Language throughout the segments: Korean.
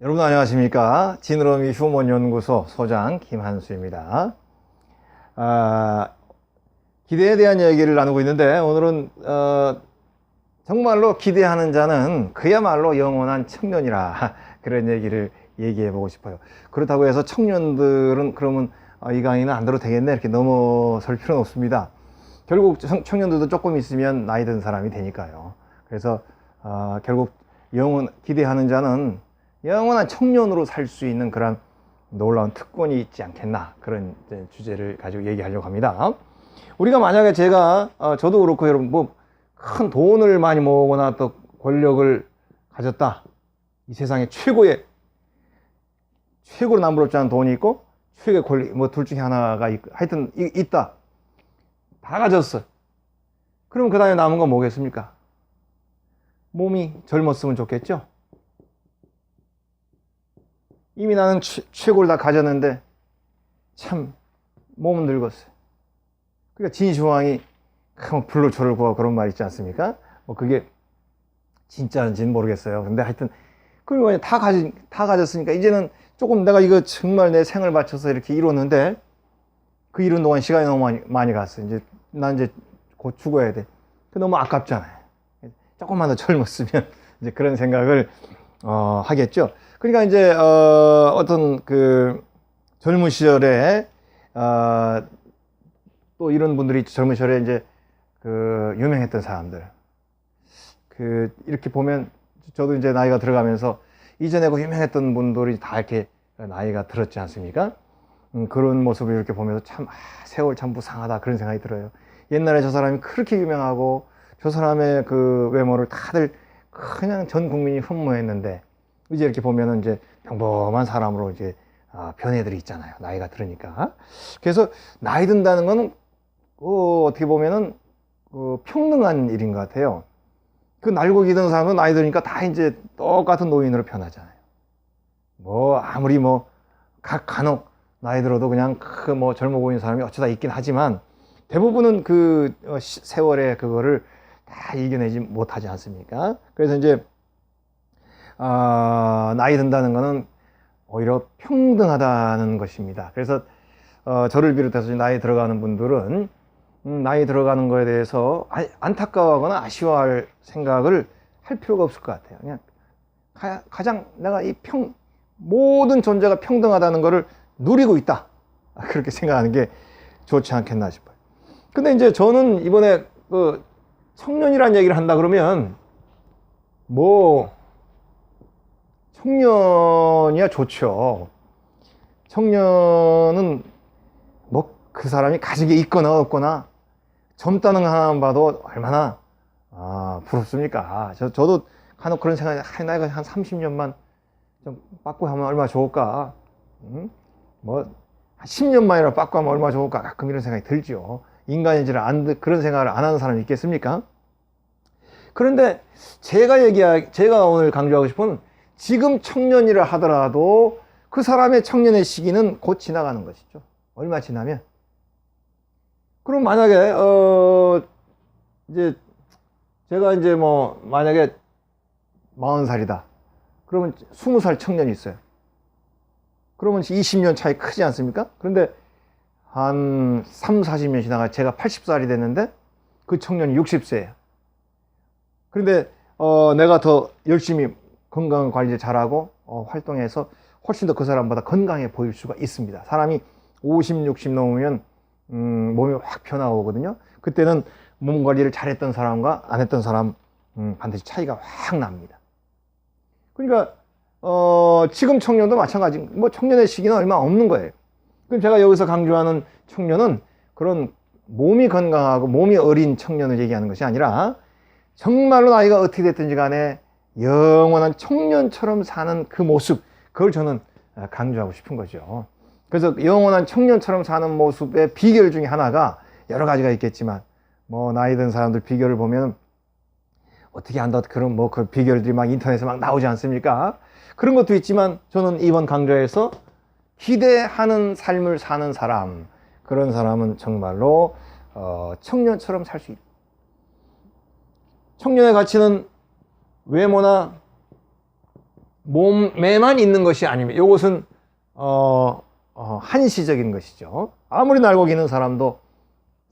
여러분 안녕하십니까? 지느러미 휴먼 연구소 소장 김한수입니다. 아, 기대에 대한 얘기를 나누고 있는데 오늘은 어, 정말로 기대하는 자는 그야말로 영원한 청년이라 그런 얘기를 얘기해 보고 싶어요. 그렇다고 해서 청년들은 그러면 아, 이 강의는 안 들어도 되겠네? 이렇게 넘어설 필요는 없습니다. 결국 청- 청년들도 조금 있으면 나이 든 사람이 되니까요. 그래서 아, 결국 영원 기대하는 자는 영원한 청년으로 살 수 있는 그런 놀라운 특권이 있지 않겠나 그런 주제를 가지고 얘기하려고 합니다. 우리가 만약에 제가 어, 저도 그렇고 여러분 뭐 큰 돈을 많이 모으거나 또 권력을 가졌다 이 세상에 최고의 최고로 남부럽지 않은 돈이 있고 최고의 권리 뭐 둘 중에 하나가 있, 하여튼 이- 있다 다 가졌어. 그럼 그 다음에 남은 건 뭐겠습니까? 몸이 젊었으면 좋겠죠. 이미 나는 최, 최고를 다 가졌는데 참 몸은 늙었어요. 그러니까 진시황이 큰 불로 저를 구하고 그런 말 있지 않습니까? 뭐 그게 진짜인지는 모르겠어요. 근데 하여튼 그리고 다 가진 다 가졌으니까 이제는 조금 내가 이거 정말 내 생을 바쳐서 이렇게 이뤘는데 그 이룬 동안 시간이 너무 많이, 많이 갔어. 이제 난 이제 곧 죽어야 돼. 그 너무 아깝잖아요. 조금만 더 젊었으면 이제 그런 생각을 어, 하겠죠. 그러니까 이제 어, 어떤 그 젊은 시절에 어, 또 이런 분들이 젊은 시절에 이제 그 유명했던 사람들 그 이렇게 보면 저도 이제 나이가 들어가면서 이전에 그 유명했던 분들이 다 이렇게 나이가 들었지 않습니까? 음, 그런 모습을 이렇게 보면서 참 아, 세월 참 무상하다 그런 생각이 들어요. 옛날에 저 사람이 그렇게 유명하고 저 사람의 그 외모를 다들 그냥 전 국민이 흠모했는데 이제 이렇게 보면은 이제 평범한 사람으로 이제 아, 변해들이 있잖아요. 나이가 들으니까. 그래서 나이 든다는 거는 어, 어떻게 보면은 그 평등한 일인 것 같아요. 그 날고 기던 사람은 나이 드니까 다 이제 똑같은 노인으로 변하잖아요. 뭐 아무리 뭐 각 간혹 나이 들어도 그냥 그 뭐 젊어 보이는 사람이 어쩌다 있긴 하지만 대부분은 그 어, 시- 세월의 그거를 다 이겨내지 못하지 않습니까? 그래서 이제 아, 나이 든다는 것은 오히려 평등하다는 것입니다. 그래서 어, 저를 비롯해서 나이 들어가는 분들은 음, 나이 들어가는 거에 대해서 아- 안타까워하거나 아쉬워할 생각을 할 필요가 없을 것 같아요. 그냥 가, 가장 내가 이 평, 모든 존재가 평등하다는 것을 누리고 있다. 그렇게 생각하는 게 좋지 않겠나 싶어요. 근데 이제 저는 이번에 그 청년이라는 얘기를 한다 그러면 뭐 청년이야 좋죠. 청년은 뭐 그 사람이 가진 게 있거나 없거나 젊다는 거 하나만 봐도 얼마나 아, 부럽습니까? 저, 저도 간혹 그런 생각이 아, 나이가 한 30년만 좀 빠꾸 하면 얼마나 좋을까? 응? 뭐, 한 10년만이라도 빠꾸 하면 얼마나 좋을까? 가끔 이런 생각이 들죠. 인간인지를 안, 듣- 그런 생각을 안 하는 사람이 있겠습니까? 그런데 제가 얘기하, 제가 오늘 강조하고 싶은 지금 청년이라 하더라도 그 사람의 청년의 시기는 곧 지나가는 것이죠. 얼마 지나면. 그럼 만약에, 어, 이제, 제가 이제 뭐, 만약에 40살이다. 그러면 20살 청년이 있어요. 그러면 20년 차이 크지 않습니까? 그런데 한 3, 40년 지나가 제가 80살이 됐는데 그 청년이 60세예요. 그런데 어, 내가 더 열심히 건강 관리 잘하고 어, 활동해서 훨씬 더 그 사람보다 건강해 보일 수가 있습니다. 사람이 50, 60 넘으면 음, 몸이 확 변화오거든요. 그때는 몸 관리를 잘했던 사람과 안 했던 사람 음, 반드시 차이가 확 납니다. 그러니까 어, 지금 청년도 마찬가지. 뭐 청년의 시기는 얼마 없는 거예요. 그럼 제가 여기서 강조하는 청년은 그런 몸이 건강하고 몸이 어린 청년을 얘기하는 것이 아니라 정말로 나이가 어떻게 됐든지 간에 영원한 청년처럼 사는 그 모습, 그걸 저는 강조하고 싶은 거죠. 그래서 영원한 청년처럼 사는 모습의 비결 중에 하나가 여러 가지가 있겠지만, 뭐, 나이 든 사람들 비결을 보면 어떻게 한다, 그런 뭐, 그 비결들이 막 인터넷에 막 나오지 않습니까? 그런 것도 있지만, 저는 이번 강좌에서 기대하는 삶을 사는 사람, 그런 사람은 정말로, 어, 청년처럼 살 수 있다. 청년의 가치는 외모나 몸에만 있는 것이 아닙니다. 이것은 어, 어, 한시적인 것이죠. 아무리 날고 기는 사람도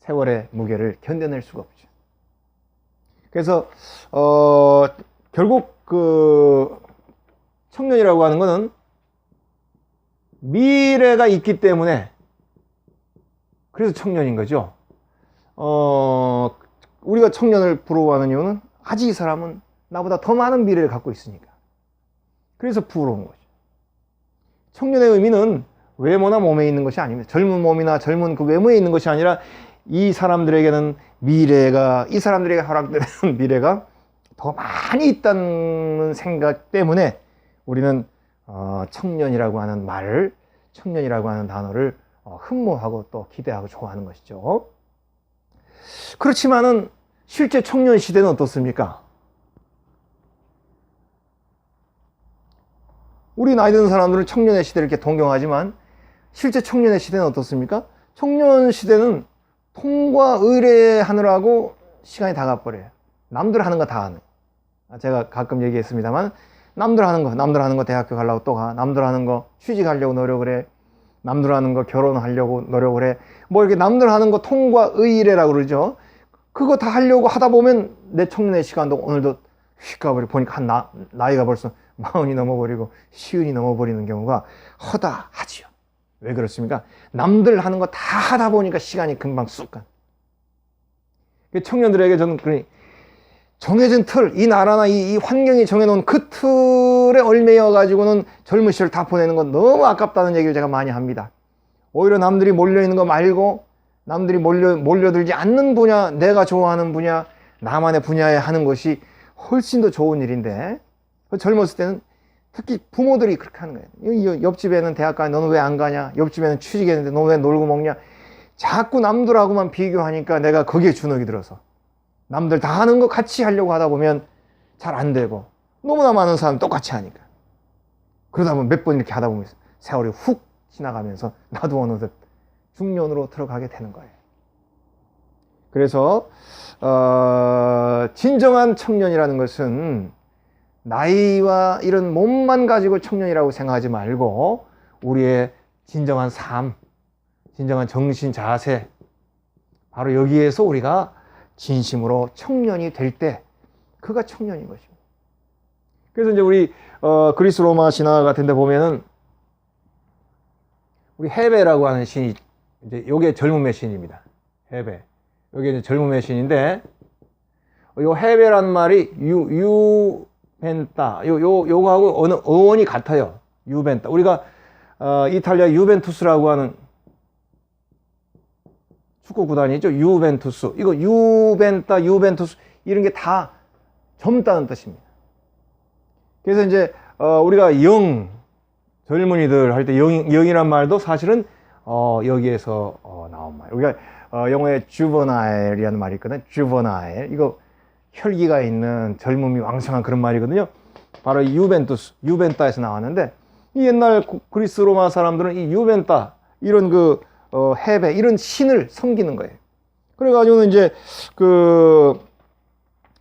세월의 무게를 견뎌낼 수가 없죠. 그래서 어, 결국 그 청년이라고 하는 것은 미래가 있기 때문에 그래서 청년인 거죠. 어, 우리가 청년을 부러워하는 이유는 아직 이 사람은 나보다 더 많은 미래를 갖고 있으니까. 그래서 부러운 거죠. 청년의 의미는 외모나 몸에 있는 것이 아닙니다. 젊은 몸이나 젊은 그 외모에 있는 것이 아니라 이 사람들에게는 미래가, 이 사람들에게 허락되는 미래가 더 많이 있다는 생각 때문에 우리는 어, 청년이라고 하는 말을, 청년이라고 하는 단어를 어, 흠모하고 또 기대하고 좋아하는 것이죠. 그렇지만은 실제 청년 시대는 어떻습니까? 우리 나이 드는 사람들은 청년의 시대를 이렇게 동경하지만 실제 청년의 시대는 어떻습니까? 청년 시대는 통과 의뢰하느라고 시간이 다 가버려요. 남들 하는 거 다 하는. 아, 제가 가끔 얘기했습니다만 남들 하는 거, 남들 하는 거 대학교 가려고 또 가. 남들 하는 거 취직하려고 노력을 해. 남들 하는 거 결혼하려고 노력을 해. 뭐 이렇게 남들 하는 거 통과 의뢰라고 그러죠. 그거 다 하려고 하다 보면 내 청년의 시간도 오늘도 휙 가버려 보니까 한 나, 나이가 벌써 마흔이 넘어버리고 시흔이 넘어버리는 경우가 허다하지요. 왜 그렇습니까? 남들 하는 거 다 하다 보니까 시간이 금방 쑥 가. 그 청년들에게 저는 그러니 정해진 틀, 이 나라나 이, 이 환경이 정해놓은 그 틀에 얽매여 가지고는 젊은 시절 다 보내는 건 너무 아깝다는 얘기를 제가 많이 합니다. 오히려 남들이 몰려 있는 거 말고 남들이 몰려 몰려들지 않는 분야, 내가 좋아하는 분야, 나만의 분야에 하는 것이 훨씬 더 좋은 일인데 그 젊었을 때는 특히 부모들이 그렇게 하는 거예요. 이 옆집에는 대학 가 너는 왜 안 가냐? 옆집에는 취직했는데 너는 왜 놀고 먹냐? 자꾸 남들하고만 비교하니까 내가 거기에 주눅이 들어서 남들 다 하는 거 같이 하려고 하다 보면 잘 안 되고 너무나 많은 사람 똑같이 하니까 그러다 보면 몇 번 이렇게 하다 보면 세월이 훅 지나가면서 나도 어느덧 중년으로 들어가게 되는 거예요. 그래서 어, 진정한 청년이라는 것은 나이와 이런 몸만 가지고 청년이라고 생각하지 말고 우리의 진정한 삶, 진정한 정신 자세, 바로 여기에서 우리가 진심으로 청년이 될 때 그가 청년인 것입니다. 그래서 이제 우리 어, 그리스 로마 신화 같은 데 보면은 우리 헤베라고 하는 신이 이제 요게 젊음의 신입니다. 헤베. 요게 이제 젊음의 신인데 요 헤베란 말이 유 유 벤타 요 요 요거하고 어느 어원이 같아요. 유벤타. 우리가 어, 이탈리아 유벤투스라고 하는 축구 구단이 있죠. 유벤투스. 이거 유벤타, 유벤투스 이런 게 다 젊다는 뜻입니다. 그래서 이제 어, 우리가 영 젊은이들 할 때 영, 영이란 말도 사실은 어, 여기에서 어, 나온 말. 우리가 어, 영어에 주버나일이라는 말이 있거든. 주버나일. 이거 혈기가 있는 젊음이 왕성한 그런 말이거든요. 바로 유벤투스, 유벤타에서 나왔는데 이 옛날 그리스 로마 사람들은 이 유벤타 이런 그 어, 헤베 이런 신을 섬기는 거예요. 그래가지고는 이제 그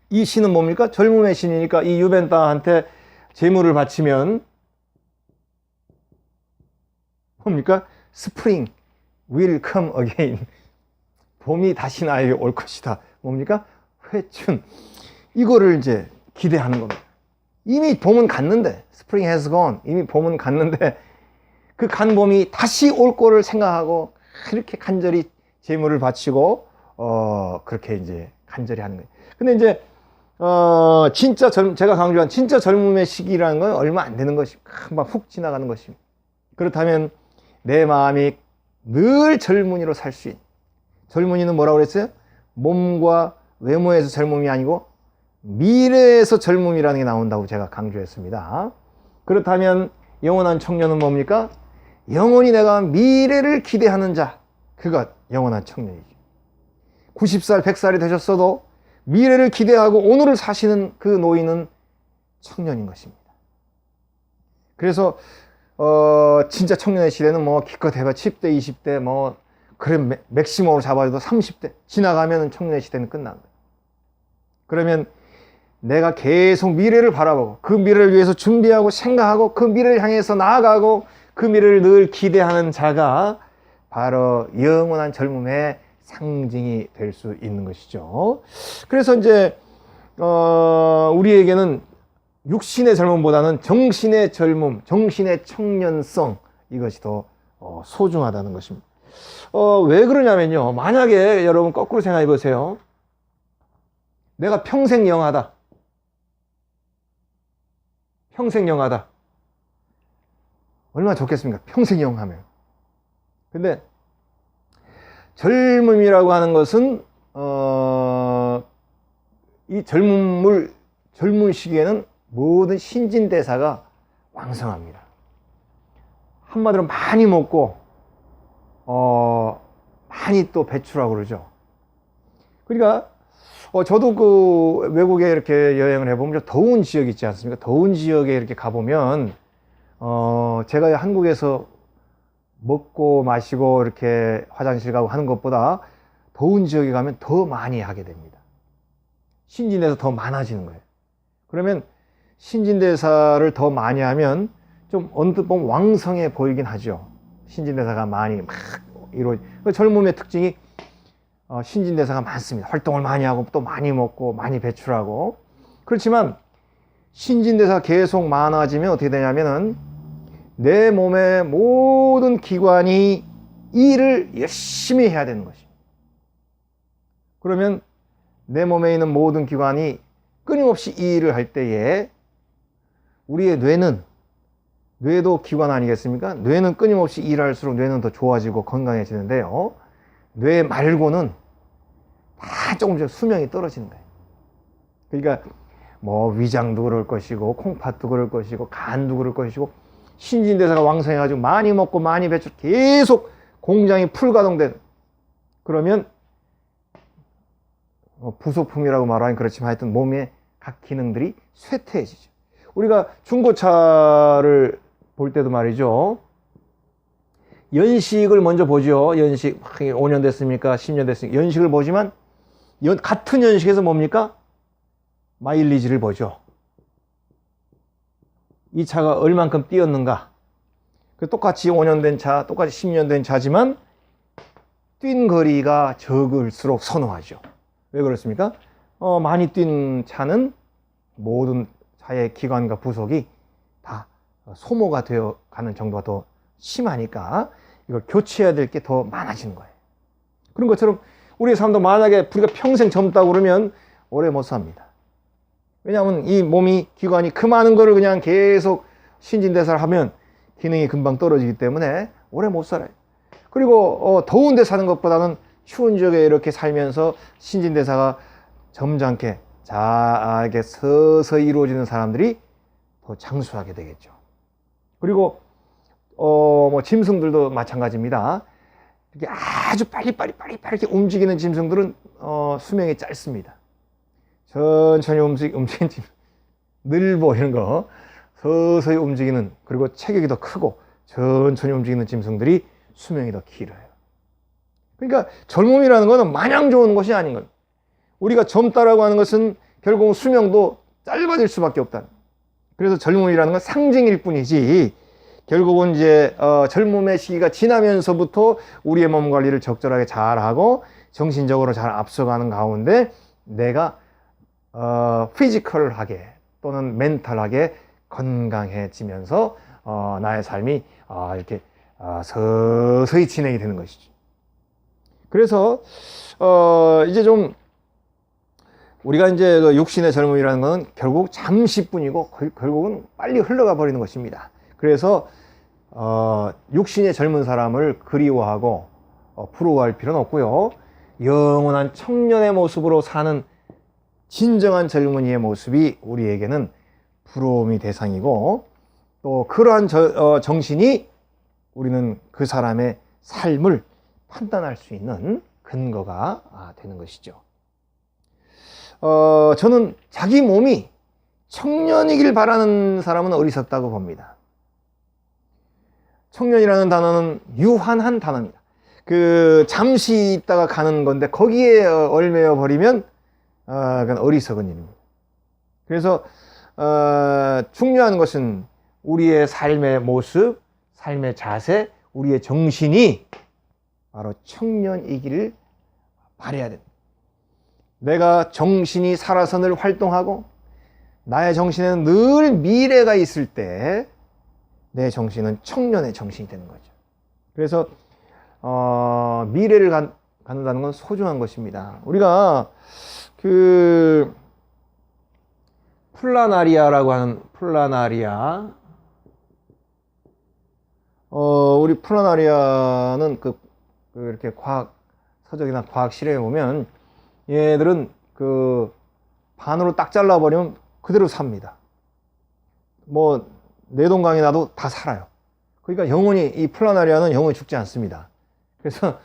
이 신은 뭡니까? 젊음의 신이니까 이 유벤타한테 재물을 바치면 뭡니까? 스프링 will come again. 봄이 다시 나에게 올 것이다. 뭡니까? 회춘. 이거를 이제 기대하는 겁니다. 이미 봄은 갔는데, spring has gone. 이미 봄은 갔는데, 그 간 봄이 다시 올 거를 생각하고, 그렇게 간절히 재물을 바치고, 어, 그렇게 이제 간절히 하는 거예요. 근데 이제, 어, 진짜 젊, 제가 강조한 진짜 젊음의 시기라는 건 얼마 안 되는 것이, 금방 훅 지나가는 것입니다. 그렇다면 내 마음이 늘 젊은이로 살 수 있는, 젊은이는 뭐라고 그랬어요? 몸과 외모에서 젊음이 아니고 미래에서 젊음이라는 게 나온다고 제가 강조했습니다. 그렇다면 영원한 청년은 뭡니까? 영원히 내가 미래를 기대하는 자, 그가 영원한 청년이죠. 90살, 100살이 되셨어도 미래를 기대하고 오늘을 사시는 그 노인은 청년인 것입니다. 그래서 어, 진짜 청년의 시대는 뭐 기껏 해봐 10대, 20대 뭐 그래 맥시멈으로 잡아도 30대 지나가면 청년의 시대는 끝난 거예요. 그러면 내가 계속 미래를 바라보고 그 미래를 위해서 준비하고 생각하고 그 미래를 향해서 나아가고 그 미래를 늘 기대하는 자가 바로 영원한 젊음의 상징이 될 수 있는 것이죠. 그래서 이제 어, 우리에게는 육신의 젊음보다는 정신의 젊음, 정신의 청년성 이것이 더 어, 소중하다는 것입니다. 어, 왜 그러냐면요. 만약에 여러분 거꾸로 생각해 보세요. 내가 평생 영하다. 평생 영하다. 얼마나 좋겠습니까? 평생 영하면. 근데 젊음이라고 하는 것은 어, 이 젊음을 젊은 시기에는 모든 신진대사가 왕성합니다. 한마디로 많이 먹고 어, 많이 또 배출하고 그러죠. 그러니까 어, 저도 그 외국에 이렇게 여행을 해보면 좀 더운 지역 있지 않습니까? 더운 지역에 이렇게 가보면 어, 제가 한국에서 먹고 마시고 이렇게 화장실 가고 하는 것보다 더운 지역에 가면 더 많이 하게 됩니다. 신진대사 더 많아지는 거예요. 그러면 신진대사를 더 많이 하면 좀 언뜻 보면 왕성해 보이긴 하죠. 신진대사가 많이 막 이루어 그 젊음의 특징이 어, 신진대사가 많습니다. 활동을 많이 하고 또 많이 먹고 많이 배출하고 그렇지만 신진대사가 계속 많아지면 어떻게 되냐면은 내 몸의 모든 기관이 일을 열심히 해야 되는 것이. 그러면 내 몸에 있는 모든 기관이 끊임없이 이 일을 할 때에 우리의 뇌는 뇌도 기관 아니겠습니까? 뇌는 끊임없이 일할수록 뇌는 더 좋아지고 건강해지는데요. 뇌 말고는 다 조금씩 수명이 떨어지는 거예요. 그러니까 뭐 위장도 그럴 것이고 콩팥도 그럴 것이고 간도 그럴 것이고 신진대사가 왕성해가지고 많이 먹고 많이 배출 계속 공장이 풀가동된 그러면 뭐 부속품이라고 말하긴 그렇지만 하여튼 몸의 각 기능들이 쇠퇴해지죠. 우리가 중고차를 볼 때도 말이죠. 연식을 먼저 보죠. 연식 5년 됐습니까? 10년 됐습니까? 연식을 보지만 연, 같은 연식에서 뭡니까? 마일리지를 보죠. 이 차가 얼만큼 뛰었는가? 그 똑같이 5년 된 차, 똑같이 10년 된 차지만 뛴 거리가 적을수록 선호하죠. 왜 그렇습니까? 어, 많이 뛴 차는 모든 차의 기관과 부속이 다 소모가 되어 가는 정도가 더 심하니까 이걸 교체해야 될 게 더 많아지는 거예요. 그런 것처럼 우리 삶도 만약에 우리가 평생 젊다고 그러면 오래 못 삽니다. 왜냐하면 이 몸이 기관이 그 많은 거를 그냥 계속 신진대사를 하면 기능이 금방 떨어지기 때문에 오래 못 살아요. 그리고 어, 더운 데 사는 것보다는 추운 지역에 이렇게 살면서 신진대사가 점잖게 잘게 서서히 이루어지는 사람들이 더 장수하게 되겠죠. 그리고 어, 뭐 짐승들도 마찬가지입니다. 이렇게 아주 빨리빨리 빨리빨리 이렇게 움직이는 짐승들은 어, 수명이 짧습니다. 천천히 움직, 움직이는 짐, 늘보 이런 거 서서히 움직이는 그리고 체격이 더 크고 천천히 움직이는 짐승들이 수명이 더 길어요. 그러니까 젊음이라는 것은 마냥 좋은 것이 아닌 거예요. 우리가 젊다라고 하는 것은 결국 수명도 짧아질 수밖에 없다. 그래서 젊음이라는 건 상징일 뿐이지 결국은 이제 어, 젊음의 시기가 지나면서부터 우리의 몸 관리를 적절하게 잘하고 정신적으로 잘 앞서가는 가운데 내가 어, 피지컬하게 또는 멘탈하게 건강해지면서 어, 나의 삶이 어, 이렇게 어, 서서히 진행이 되는 것이죠. 그래서 어, 이제 좀 우리가 이제 그 육신의 젊음이라는 것은 결국 잠시뿐이고 결국은 빨리 흘러가 버리는 것입니다. 그래서 어, 육신의 젊은 사람을 그리워하고 어, 부러워할 필요는 없고요. 영원한 청년의 모습으로 사는 진정한 젊은이의 모습이 우리에게는 부러움이 대상이고 또 그러한 저, 어, 정신이 우리는 그 사람의 삶을 판단할 수 있는 근거가 아, 되는 것이죠. 어, 저는 자기 몸이 청년이길 바라는 사람은 어리석다고 봅니다. 청년이라는 단어는 유한한 단어입니다. 그 잠시 있다가 가는 건데 거기에 얼매여 버리면 어, 그건 어리석은 일입니다. 그래서 어, 중요한 것은 우리의 삶의 모습, 삶의 자세, 우리의 정신이 바로 청년이기를 바래야 된다. 내가 정신이 살아서 늘 활동하고 나의 정신에는 늘 미래가 있을 때 내 정신은 청년의 정신이 되는 거죠. 그래서 어, 미래를 가, 갖는다는 건 소중한 것입니다. 우리가 그 플라나리아라고 하는 플라나리아 어, 우리 플라나리아는 그, 그 이렇게 과학 서적이나 과학 실험에 보면 얘들은 그 반으로 딱 잘라버리면 그대로 삽니다. 뭐 뇌동강이 나도 다 살아요. 그러니까 영혼이 이 플라나리아는 영혼이 죽지 않습니다. 그래서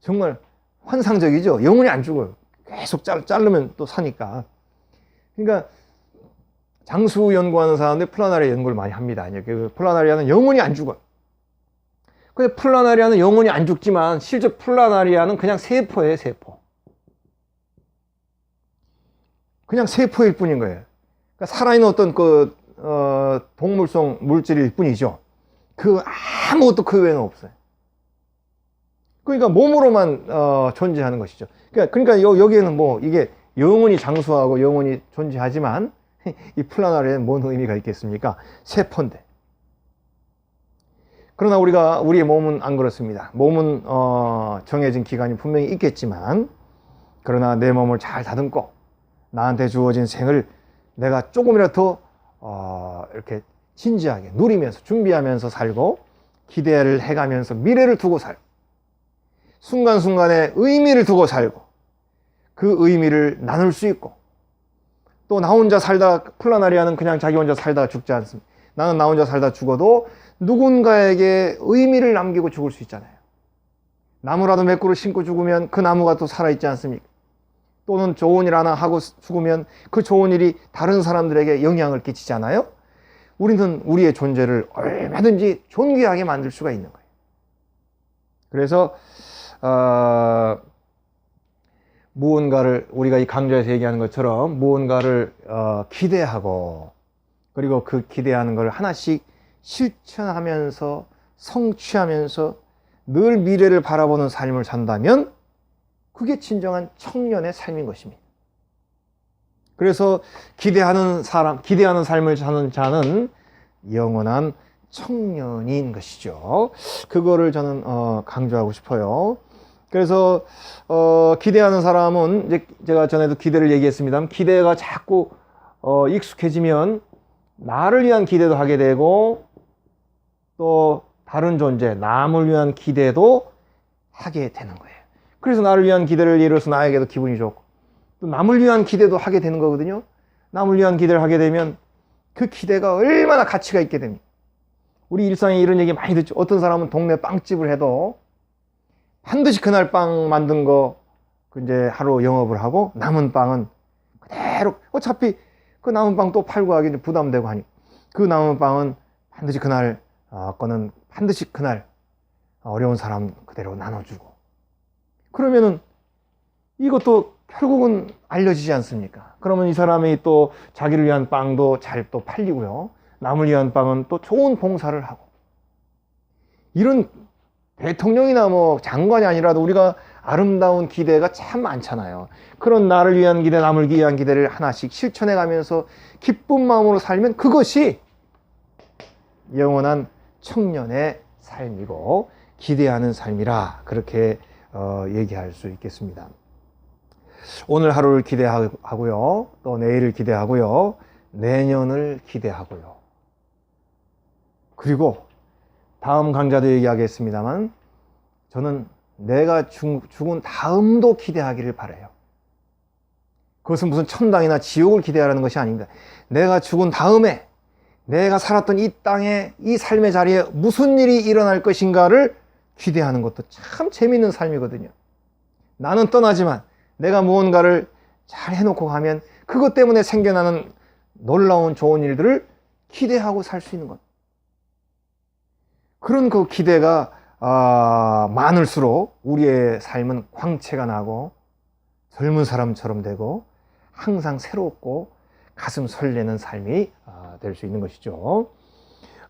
정말 환상적이죠. 영혼이 안 죽어요. 계속 잘, 자르면 또 사니까. 그러니까 장수 연구하는 사람들 플라나리아 연구를 많이 합니다. 그 플라나리아는 영혼이 안 죽어요. 근데 플라나리아는 영혼이 안 죽지만 실제 플라나리아는 그냥 세포예요, 세포. 그냥 세포일 뿐인 거예요. 그러니까 살아있는 어떤 그 어, 동물성 물질일 뿐이죠. 그 아무것도 그 외에는 없어요. 그러니까 몸으로만 어, 존재하는 것이죠. 그러니까, 그러니까 여, 여기에는 뭐 이게 영혼이 장수하고 영혼이 존재하지만 이 플라나리아는 뭔 의미가 있겠습니까? 세포인데. 그러나 우리가 우리의 몸은 안 그렇습니다. 몸은 어, 정해진 기간이 분명히 있겠지만 그러나 내 몸을 잘 다듬고 나한테 주어진 생을 내가 조금이라도 더 어, 이렇게 진지하게 누리면서 준비하면서 살고 기대를 해가면서 미래를 두고 살고 순간순간에 의미를 두고 살고 그 의미를 나눌 수 있고 또 나 혼자 살다 플라나리아는 그냥 자기 혼자 살다가 죽지 않습니다. 나는 나 혼자 살다 죽어도 누군가에게 의미를 남기고 죽을 수 있잖아요. 나무라도 몇 그루 심고 죽으면 그 나무가 또 살아있지 않습니까? 또는 좋은 일 하나 하고 죽으면 그 좋은 일이 다른 사람들에게 영향을 끼치잖아요. 우리는 우리의 존재를 얼마든지 존귀하게 만들 수가 있는 거예요. 그래서 어, 무언가를 우리가 이 강좌에서 얘기하는 것처럼 무언가를 어, 기대하고 그리고 그 기대하는 걸 하나씩 실천하면서 성취하면서 늘 미래를 바라보는 삶을 산다면 그게 진정한 청년의 삶인 것입니다. 그래서 기대하는 사람, 기대하는 삶을 사는 자는 영원한 청년인 것이죠. 그거를 저는 어, 강조하고 싶어요. 그래서 어, 기대하는 사람은 이제 제가 전에도 기대를 얘기했습니다. 기대가 자꾸 어, 익숙해지면 나를 위한 기대도 하게 되고 또 다른 존재, 남을 위한 기대도 하게 되는 거예요. 그래서 나를 위한 기대를 들어서 나에게도 기분이 좋고 또 남을 위한 기대도 하게 되는 거거든요. 남을 위한 기대를 하게 되면 그 기대가 얼마나 가치가 있게 됩니다. 우리 일상에 이런 얘기 많이 듣죠. 어떤 사람은 동네 빵집을 해도 반드시 그날 빵 만든 거그 이제 하루 영업을 하고 남은 빵은 그대로 어차피 그 남은 빵 또 팔고 하기 부담되고 하니 그 남은 빵은 반드시 그날 어, 거는 반드시 그날 어려운 사람 그대로 나눠주고 그러면은 이것도 결국은 알려지지 않습니까? 그러면 이 사람이 또 자기를 위한 빵도 잘 또 팔리고요. 남을 위한 빵은 또 좋은 봉사를 하고. 이런 대통령이나 뭐 장관이 아니라도 우리가 아름다운 기대가 참 많잖아요. 그런 나를 위한 기대, 남을 위한 기대를 하나씩 실천해 가면서 기쁜 마음으로 살면 그것이 영원한 청년의 삶이고 기대하는 삶이라 그렇게 어, 얘기할 수 있겠습니다. 오늘 하루를 기대하고요. 또 내일을 기대하고요. 내년을 기대하고요. 그리고 다음 강좌도 얘기하겠습니다만 저는 내가 죽, 은 다음도 기대하기를 바래요. 그것은 무슨 천당이나 지옥을 기대하라는 것이 아닙니다. 내가 죽은 다음에 내가 살았던 이 땅에 이 삶의 자리에 무슨 일이 일어날 것인가를 기대하는 것도 참 재밌는 삶이거든요. 나는 떠나지만 내가 무언가를 잘 해놓고 가면 그것 때문에 생겨나는 놀라운 좋은 일들을 기대하고 살 수 있는 것. 그런 그 기대가 아, 많을수록 우리의 삶은 광채가 나고 젊은 사람처럼 되고 항상 새롭고 가슴 설레는 삶이 아, 될수 있는 것이죠.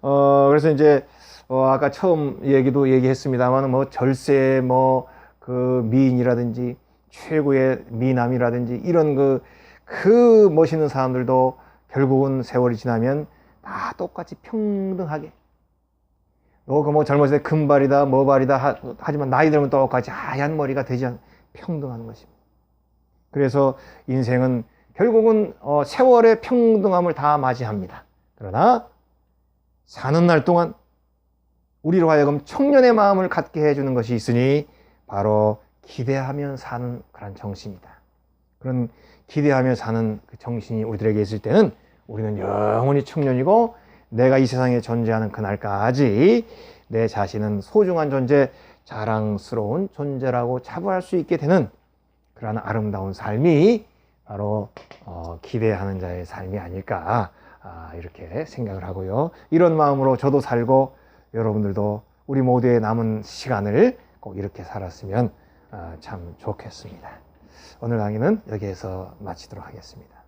어, 그래서 이제 어, 아까 처음 얘기도 얘기했습니다만 뭐 절세 뭐 그 미인이라든지 최고의 미남이라든지 이런 그, 그 멋있는 사람들도 결국은 세월이 지나면 다 똑같이 평등하게 너 그 뭐 젊었을 때 금발이다 뭐발이다 하, 하지만 나이 들면 똑같이 하얀 머리가 되지 않 평등한 것입니다. 그래서 인생은 결국은 어, 세월의 평등함을 다 맞이합니다. 그러나 사는 날 동안 우리로 하여금 청년의 마음을 갖게 해주는 것이 있으니 바로 기대하며 사는 그런 정신이다. 그런 기대하며 사는 그 정신이 우리들에게 있을 때는 우리는 영원히 청년이고 내가 이 세상에 존재하는 그날까지 내 자신은 소중한 존재, 자랑스러운 존재라고 자부할 수 있게 되는 그러한 아름다운 삶이 바로 어, 기대하는 자의 삶이 아닐까 아, 이렇게 생각을 하고요. 이런 마음으로 저도 살고 여러분들도 우리 모두의 남은 시간을 꼭 이렇게 살았으면 아, 참 좋겠습니다. 오늘 강의는 여기에서 마치도록 하겠습니다.